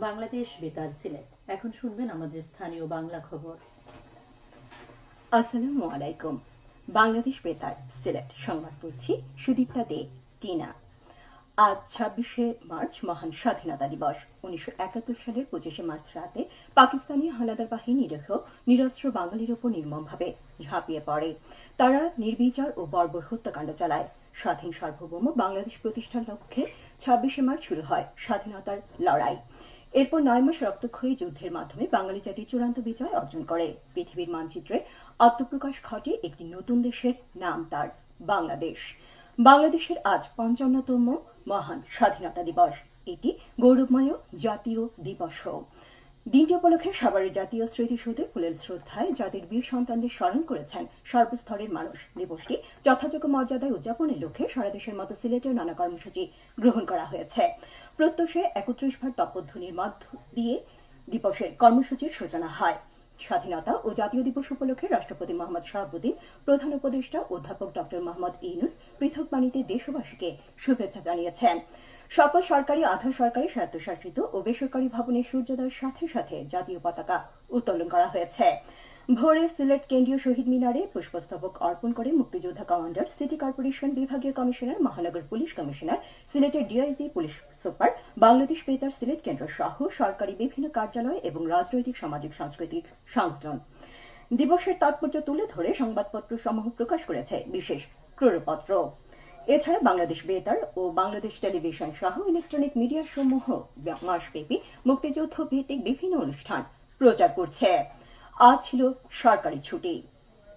বাংলাদেশ বেতার সিলেট। এখন শুনবেন আমাদের স্থানীয় বাংলা খবর। আসসালামু আলাইকুম। বাংলাদেশ বেতার সিলেট। সংবাদ পড়ছি সুদীপ্তা দে, টিনা। আজ ছাব্বিশে মার্চ মহান স্বাধীনতা দিবস। উনিশশো একাত্তর সালের পঁচিশে মার্চ রাতে পাকিস্তানি হানাদার বাহিনী রেখেও নিরস্ত্র বাঙালির ওপর নির্মমভাবে ঝাঁপিয়ে পড়ে। তারা নির্বিচার ও বর্বর হত্যাকাণ্ড চালায়। স্বাধীন সার্বভৌম বাংলাদেশ প্রতিষ্ঠার লক্ষ্যে ছাব্বিশে মার্চ শুরু হয় স্বাধীনতার লড়াই। এরপর নয় মাস রক্তক্ষয়ী যুদ্ধের মাধ্যমে বাঙালি জাতি চূড়ান্ত বিজয় অর্জন করে। পৃথিবীর মানচিত্রে আত্মপ্রকাশ ঘটে একটি নতুন দেশের নাম তার, বাংলাদেশ। বাংলাদেশের আজ পঞ্চান্নতম মহান স্বাধীনতা দিবস। এটি গৌরবময় জাতীয় দিবসও। দিনটি উপলক্ষে সাভারের জাতীয় স্মৃতিসৌধে ফুলের শ্রদ্ধায় জাতির বীর সন্তানদের স্মরণ করেছেন সর্বস্তরের মানুষ। দিবসটি যথাযোগ্য মর্যাদায় উদযাপনের লক্ষ্যে সারা দেশের মতো সিলেটের নানা কর্মসূচি গ্রহণ করা হয়েছে। প্রত্যুষে একত্রিশ ভার তপধ্বনির মধ্য দিয়ে দিবসের কর্মসূচির সূচনা হয়। স্বাধীনতা ও জাতীয় দিবস উপলক্ষে রাষ্ট্রপতি মোহাম্মদ শাহাবুদ্দিন, প্রধান উপদেষ্টা অধ্যাপক ডক্টর মোহাম্মদ ইউনুস, পৃথক বাণীতে দেশবাসীকে শুভেচ্ছা জানিয়েছেন। সকল সরকারি, আধা সরকারি, স্বায়ত্তশাসিত ও বেসরকারি ভবনে সূর্যোদয়ের সাথে সাথে জাতীয় পতাকা উত্তোলন করা হয়েছে। ভোরে সিলেট কেন্দ্রীয় শহীদ মিনারে পুষ্পস্তবক অর্পণ করে মুক্তিযোদ্ধা কমান্ডার সিটি কর্পোরেশন বিভাগীয় কমিশনার, মহানগর পুলিশ কমিশনার, সিলেটের ডিআইজি পুলিশ সুপার, বাংলাদেশ বেতার সিলেট কেন্দ্র সহ সরকারি বিভিন্ন কার্যালয় এবং রাজনৈতিক, সামাজিক, সাংস্কৃতিক সংগঠন। দিবসের তাৎপর্য তুলে ধরে সংবাদপত্র সমূহ প্রকাশ করেছে বিশেষ ক্রোড়পত্র এছাড়া বাংলাদেশ বেতার ও বাংলাদেশ টেলিভিশন সহ ইলেকট্রনিক মিডিয়া সমূহ মাসব্যাপী মুক্তিযুদ্ধ ভিত্তিক বিভিন্ন অনুষ্ঠান প্রচার করছে। আজ ছিল সরকারি ছুটি।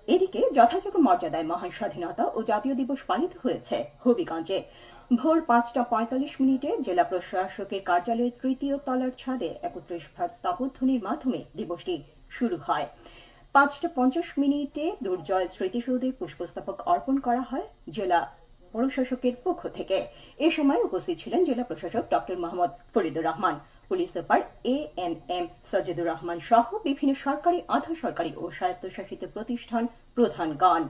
এদিকে যথাযোগ্য মর্যাদায় মহান স্বাধীনতা ও জাতীয় দিবস পালিত হয়েছে হবিগঞ্জে। ভোর পাঁচটা পঁয়তাল্লিশ মিনিটে জেলা প্রশাসকের কার্যালয়ের তৃতীয় তলার ছাদে একত্রিশ ভাগ তপধ্বনির মাধ্যমে দিবসটি শুরু হয়। পাঁচটা পঞ্চাশ মিনিটে দুর্জয় স্মৃতিসৌধে পুষ্পস্তবক অর্পণ করা হয় জেলা প্রশাসকের পক্ষ থেকে। এ সময় উপস্থিত ছিলেন জেলা প্রশাসক doctor Mohammad Faridur Rahman. Police super A N M Sajidur Rahman সহ বিভিন্ন সরকারি আধা সরকারি ও স্বায়ত্তশাসিত প্রতিষ্ঠান প্রধানগণ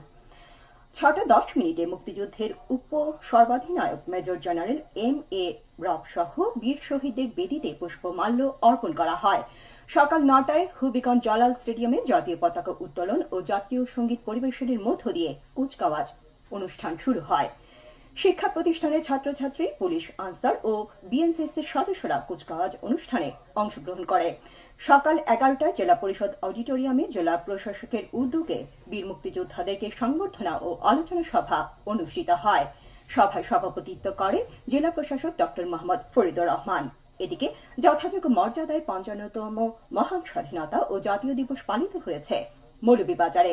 ছটা দশ মিনিটে মুক্তিযুদ্ধের উপ সর্বাধিনায়ক মেজর জেনারেল এম এ রব সহ বীর শহীদদের বেদিতে পুষ্পমাল্য অর্পণ করা হয়। সকাল নটায় হুবিগঞ্জ জলাল স্টেডিয়ামে জাতীয় পতাকা উত্তোলন ও জাতীয় সংগীত পরিবেশনের মধ্য দিয়ে কুচকাওয়াজ অনুষ্ঠান শুরু হয়। শিক্ষা প্রতিষ্ঠানের ছাত্রছাত্রী, পুলিশ আনসার ও বিএনসিসির সদস্যরা কুচকাওয়াজ অনুষ্ঠানে অংশগ্রহণ করে। সকাল এগারোটায় জেলা পরিষদ অডিটোরিয়ামে জেলা প্রশাসকের উদ্যোগে বীর মুক্তিযোদ্ধাদেরকে সংবর্ধনা ও আলোচনা সভা অনুষ্ঠিত হয়। সভায় সভাপতিত্ব করে জেলা প্রশাসক ডক্টর মোহাম্মদ ফরিদুর রহমান। এদিকে যথাযোগ্য মর্যাদায় পঞ্চান্নতম মহান স্বাধীনতা ও জাতীয় দিবস পালিত হয়েছে। মৌলভীবাজারে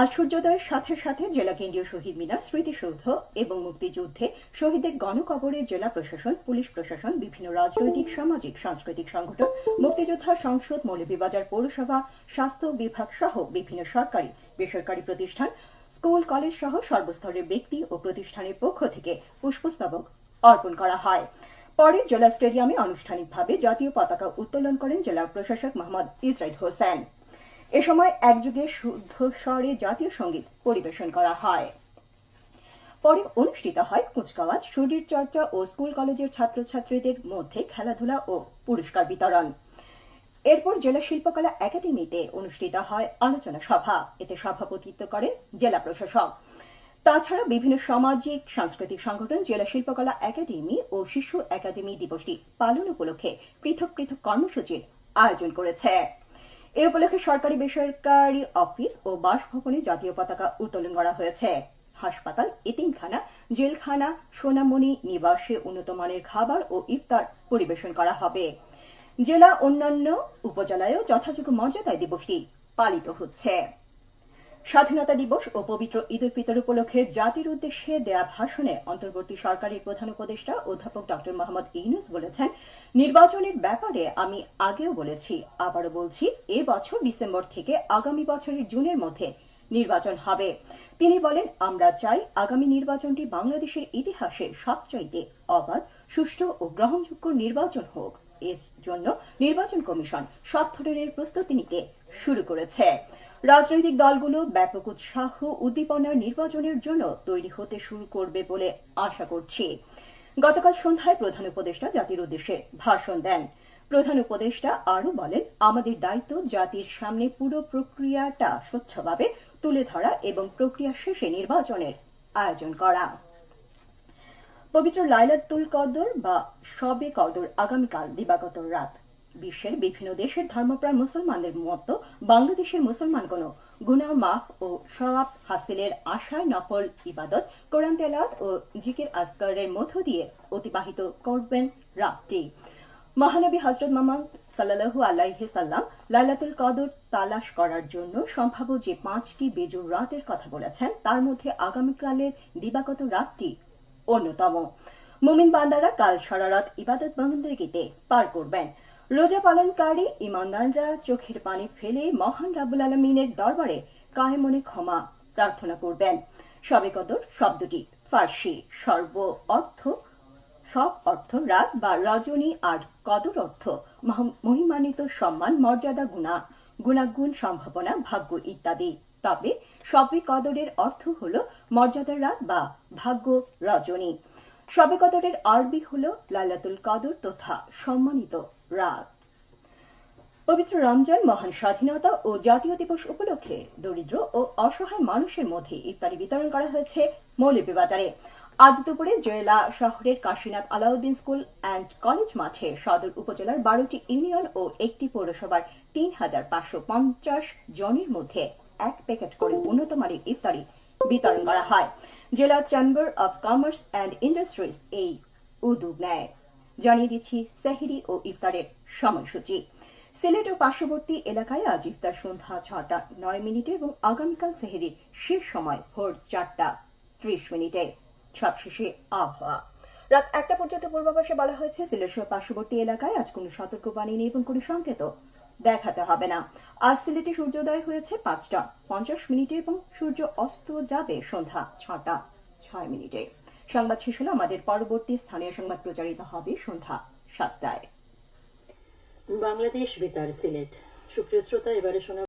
আজ সূর্যোদয়ের সাথে সাথে জেলা কেন্দ্রীয় শহীদ মিনার, স্মৃতিসৌধ এবং মুক্তিযুদ্ধে শহীদের গণকবরে জেলা প্রশাসন, পুলিশ প্রশাসন, বিভিন্ন রাজনৈতিক, সামাজিক, সাংস্কৃতিক সংগঠন, মুক্তিযোদ্ধা সংসদ মৌলভীবাজার পৌরসভা, স্বাস্থ্য বিভাগ সহ বিভিন্ন সরকারি, বেসরকারি প্রতিষ্ঠান, স্কুল, কলেজ সহ সর্বস্তরের ব্যক্তি ও প্রতিষ্ঠানের পক্ষ থেকে পুষ্পস্তবক অর্পণ করা হয়। পরে জেলা স্টেডিয়ামে আনুষ্ঠানিকভাবে জাতীয় পতাকা উত্তোলন করেন জেলা প্রশাসক মোহাম্মদ ইসরাইল হোসেন। এ সময় একযুগে শুদ্ধ স্বরে জাতীয় সংগীত পরিবেশন করা হয়। পরে অনুষ্ঠিত হয় কুচকাওয়াজ শরীর চর্চা ও স্কুল কলেজের ছাত্রছাত্রীদের মধ্যে খেলাধুলা ও পুরস্কার বিতরণ। এরপর জেলা শিল্পকলা একাডেমিতে অনুষ্ঠিত হয় আলোচনা সভা। এতে সভাপতিত্ব করেন জেলা প্রশাসক। তাছাড়া বিভিন্ন সামাজিক, সাংস্কৃতিক সংগঠন, জেলা শিল্পকলা একাডেমি ও শিশু একাডেমি দিবসটি পালন উপলক্ষে পৃথক পৃথক কর্মসূচির আয়োজন করেছে। এ উপলক্ষে সরকারি বেসরকারি অফিস ও বাসভবনে জাতীয় পতাকা উত্তোলন করা হয়েছে। হাসপাতাল এতিমখানা জেলখানা, সোনামণি নিবাসে উন্নত মানের খাবার ও ইফতার পরিবেশন করা হবে। জেলা অন্যান্য উপজেলায়ও যথাযোগ্য মর্যাদায় দিবসটি পালিত হচ্ছে। স্বাধীনতা দিবস ও পবিত্র ঈদ উল ফিতর উপলক্ষে জাতির উদ্দেশ্যে দেয়া ভাষণে অন্তর্বর্তী সরকারের প্রধান উপদেষ্টা অধ্যাপক ডক্টর মোহাম্মদ ইউনুস বলেছেন, নির্বাচনের ব্যাপারে আমি আগেও বলেছি, আবারও বলছি, এ বছর ডিসেম্বর থেকে আগামী বছরের জুনের মধ্যে নির্বাচন হবে। তিনি বলেন, আমরা চাই আগামী নির্বাচনটি বাংলাদেশের ইতিহাসে সবচাইতে অবাধ, সুষ্ঠু ও গ্রহণযোগ্য নির্বাচন হোক। এর জন্য নির্বাচন কমিশন সব ধরনের প্রস্তুতি নিতে শুরু করেছে। রাজনৈতিক দলগুলো ব্যাপক উৎসাহ উদ্দীপনার নির্বাচনের জন্য তৈরি হতে শুরু করবে বলে আশা করছি। গতকাল সন্ধ্যায় প্রধান উপদেষ্টা জাতির উদ্দেশ্যে ভাষণ দেন। প্রধান উপদেষ্টা আরও বলেন, আমাদের দায়িত্ব জাতির সামনে পুরো প্রক্রিয়াটা স্বচ্ছভাবে তুলে ধরা এবং প্রক্রিয়া শেষে নির্বাচনের আয়োজন করা। পবিত্র লাইলাতুল কদর বা শবে কদর আগামীকাল দিবাগত রাত। বিশ্বের বিভিন্ন দেশের ধর্মপ্রাণ মুসলমানদের মতো বাংলাদেশের মুসলমানগণ গুনা মাফ ও সওয়াব হাসিলের আশায় নফল ইবাদত, কোরআন তেলাওয়াত ও জিকির আসকারের মধ্য দিয়ে অতিবাহিত করবেন রাতটি। মহানবী হজরত মোহাম্মদ সাল্লাল্লাহু আলাইহি সাল্লাম লাইলাতুল কদর তালাশ করার জন্য সম্ভাব্য যে পাঁচটি বেজুর রাতের কথা বলেছেন, তার মধ্যে আগামীকালের দিবাগত রাতটি অন্যতম। মুমিন বান্দারা কাল সারা রাত ইবাদত বন্দেগীতে পার করবেন। রোজা পালনকারী ইমানদাররা চোখের পানি ফেলে মহান রাবুল আলমিনের দরবারে কায়ে মনে ক্ষমা প্রার্থনা করবেন। সবে কদর শব্দটি ফার্সি, সর্ব অর্থ, সব অর্থ রাত বা রজনী আর কদর অর্থ, মহ- মহিমান্বিত সম্মান, মর্যাদা, গুণা, গুণাগুণ, সম্ভাবনা, ভাগ্য ইত্যাদি। তবে সবে কদরের অর্থ হল মর্যাদার রাত বা ভাগ্য রজনী। সবে কদরের আরবি হল লাইলাতুল কদর তথা সম্মানিত রাত। পবিত্র রমজান মহান স্বাধীনতা ও জাতীয় দিবস উপলক্ষে দরিদ্র ও অসহায় মানুষের মধ্যে ইফতারি বিতরণ করা হয়েছে মৌলভীবাজারে আজ দুপুরে জেলা শহরের Kashinath Alauddin school and college মাঠে সদর উপজেলার বারোটি ইউনিয়ন ও একটি পৌরসভার তিন হাজার পাঁচশো পঞ্চাশ জনের মধ্যে এক প্যাকেট করে উন্নত মানের ইফতারি বিতরণ করা হয়। জেলা chamber of commerce and industries এই উদ্যোগ নেয়। জানিয়ে দিচ্ছি সেহরি ও ইফতারের সময়সূচি। সিলেট ও পার্শ্ববর্তী এলাকায় আজ ইফতার সন্ধ্যা ছটা, নয় মিনিটে এবং আগামীকাল সেহরির শেষ সময় ভোর চারটা, ত্রিশ মিনিটে। সবশেষে আবহাওয়া। রাত একটা পর্যন্ত পূর্বাভাসে বলা হয়েছে, সিলেট সহ পার্শ্ববর্তী এলাকায় আজ কোনো সতর্কবাণী নেই এবং কোনো সংকেত দেখাতে হবে না। আজ সিলেটে সূর্যোদয় হয়েছে পাঁচটা। পঞ্চাশ মিনিটে এবং সূর্য অস্ত যাবে সন্ধ্যা ছটা, ছয় মিনিটে। সংবাদ শেষ হলো আমাদের পরবর্তী স্থানীয় সংবাদ প্রচারিত হবে সন্ধ্যা সাতটায়। বাংলাদেশ বেতার, সিলেট। সুপ্রিয় শ্রোতা, এবারে শোনা